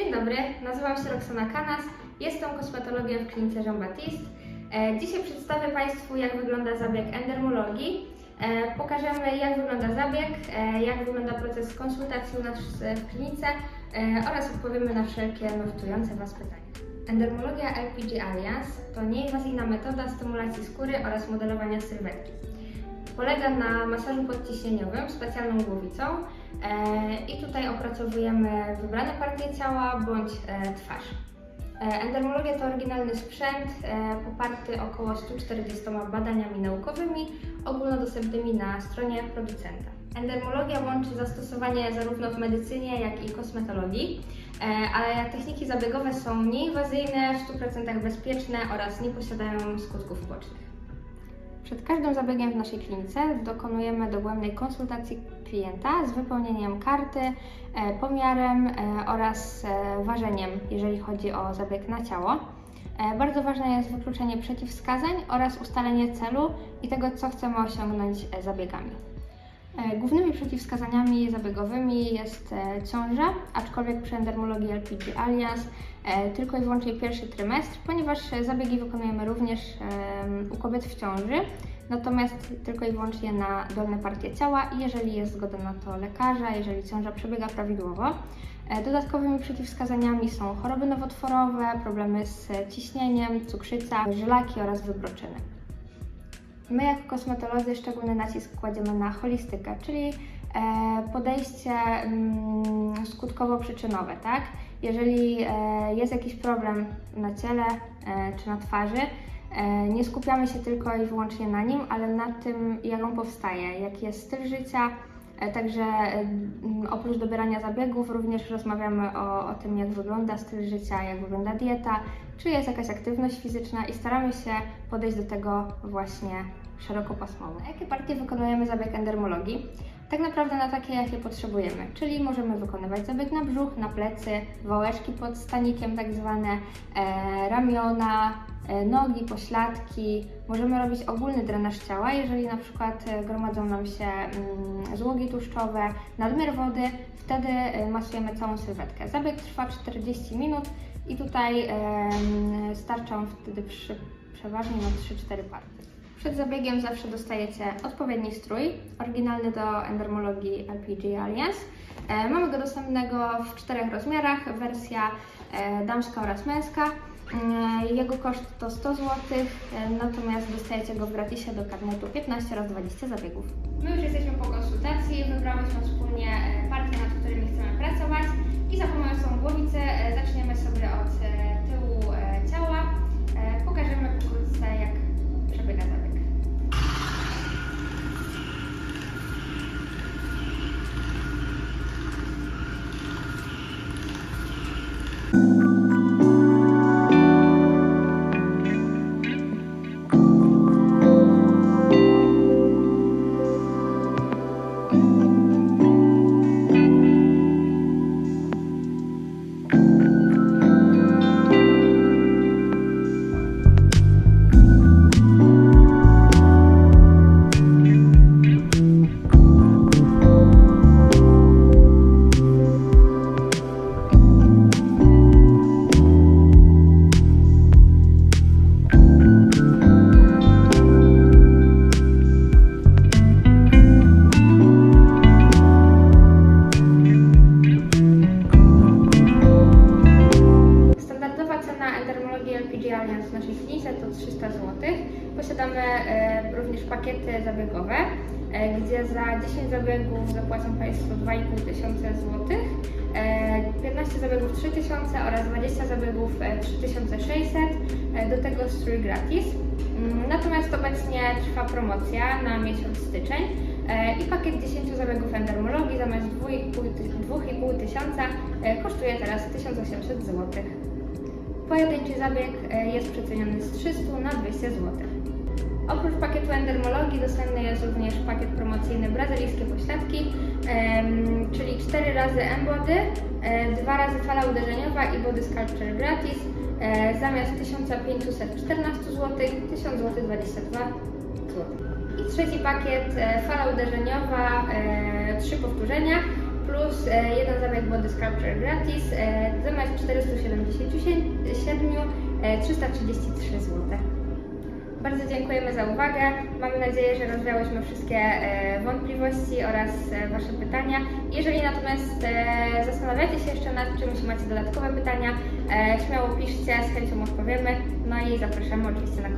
Dzień dobry, nazywam się Roxana Kanas, jestem kosmetologiem w klinice Jean Baptiste. E, Dzisiaj przedstawię Państwu, jak wygląda zabieg endermologii. E, Pokażemy, jak wygląda zabieg, e, jak wygląda proces konsultacji u nas w klinice oraz odpowiemy na wszelkie nurtujące Was pytania. Endermologia LPG Alliance to nieinwazyjna metoda stymulacji skóry oraz modelowania sylwetki. Polega na masażu podciśnieniowym specjalną głowicą i tutaj opracowujemy wybrane partie ciała bądź e, twarz. E, Endermologia to oryginalny sprzęt e, poparty około 140 badaniami naukowymi ogólnodostępnymi na stronie producenta. Endermologia łączy zastosowanie zarówno w medycynie, jak i kosmetologii, e, ale techniki zabiegowe są nieinwazyjne, w 100% bezpieczne oraz nie posiadają skutków ubocznych. Przed każdym zabiegiem w naszej klinice dokonujemy dogłębnej konsultacji klienta z wypełnieniem karty, e, pomiarem e, oraz e, ważeniem, jeżeli chodzi o zabieg na ciało. Bardzo ważne jest wykluczenie przeciwwskazań oraz ustalenie celu i tego, co chcemy osiągnąć zabiegami. E, Głównymi przeciwwskazaniami zabiegowymi jest e, ciąża, aczkolwiek przy endermologii LPG Alliance e, tylko i wyłącznie pierwszy trymestr, ponieważ zabiegi wykonujemy również u kobiet w ciąży, natomiast tylko i wyłącznie na dolne partie ciała i jeżeli jest zgoda na to lekarza, jeżeli ciąża przebiega prawidłowo. Dodatkowymi przeciwwskazaniami są choroby nowotworowe, problemy z ciśnieniem, cukrzyca, żylaki oraz wybroczyny. My jako kosmetolodzy szczególny nacisk kładziemy na holistykę, czyli e, podejście mm, skutkowo-przyczynowe, tak? Jeżeli e, jest jakiś problem na ciele e, czy na twarzy, nie skupiamy się tylko i wyłącznie na nim, ale na tym, jak on powstaje, jaki jest styl życia. E, Także oprócz dobierania zabiegów również rozmawiamy o, o tym, jak wygląda styl życia, jak wygląda dieta, czy jest jakaś aktywność fizyczna i staramy się podejść do tego właśnie szerokopasmowo. Jakie partie wykonujemy zabieg endermologii? Tak naprawdę na takie, jakie potrzebujemy, czyli możemy wykonywać zabieg na brzuch, na plecy, wałeczki pod stanikiem tak zwane, e, ramiona, e, nogi, pośladki. Możemy robić ogólny drenaż ciała, jeżeli na przykład e, gromadzą nam się mm, złogi tłuszczowe, nadmiar wody, wtedy e, masujemy całą sylwetkę. Zabieg trwa 40 minut i tutaj em, starczą wtedy przy, przeważnie na 3-4 partie. Przed zabiegiem zawsze dostajecie odpowiedni strój, oryginalny do endermologii LPG Alliance. E, mamy go dostępnego w czterech rozmiarach, wersja e, damska oraz męska. E, jego koszt to 100 zł, natomiast dostajecie go w gratisie do karnetu 15 oraz 20 zabiegów. My już jesteśmy po konsultacji, wybrałyśmy wspólnie partie, nad którymi chcemy pracować i za pomocą głowicy zaczniemy sobie od tyłu Posiadamy e, również pakiety zabiegowe, e, gdzie za 10 zabiegów zapłacą Państwo 2,5 tysiące złotych, e, 15 zabiegów 3000 oraz 20 zabiegów e, 3600, e, do tego strój gratis. Mm, Natomiast obecnie trwa promocja na miesiąc styczeń e, i pakiet 10 zabiegów endermologii zamiast 2,5 ty- 2,5 tysiąca e, kosztuje teraz 1800 zł. Pojedynczy zabieg e, jest przeceniony z 300 na 200 zł. Oprócz pakietu endermologii dostępny jest również pakiet promocyjny brazylijskie pośladki, czyli 4 razy M-body, 2 razy fala uderzeniowa i body sculpture gratis, e, zamiast 1514 zł, 1000 zł 22 zł. I trzeci pakiet, e, fala uderzeniowa, 3 powtórzenia, plus e, jeden zabieg Body Sculpture gratis e, zamiast 477 e, 333 zł. Bardzo dziękujemy za uwagę. Mamy nadzieję, że rozwiałyśmy wszystkie e, wątpliwości oraz e, Wasze pytania. Jeżeli natomiast e, zastanawiacie się jeszcze nad czymś, macie dodatkowe pytania, śmiało piszcie, z chęcią odpowiemy. No i zapraszamy oczywiście na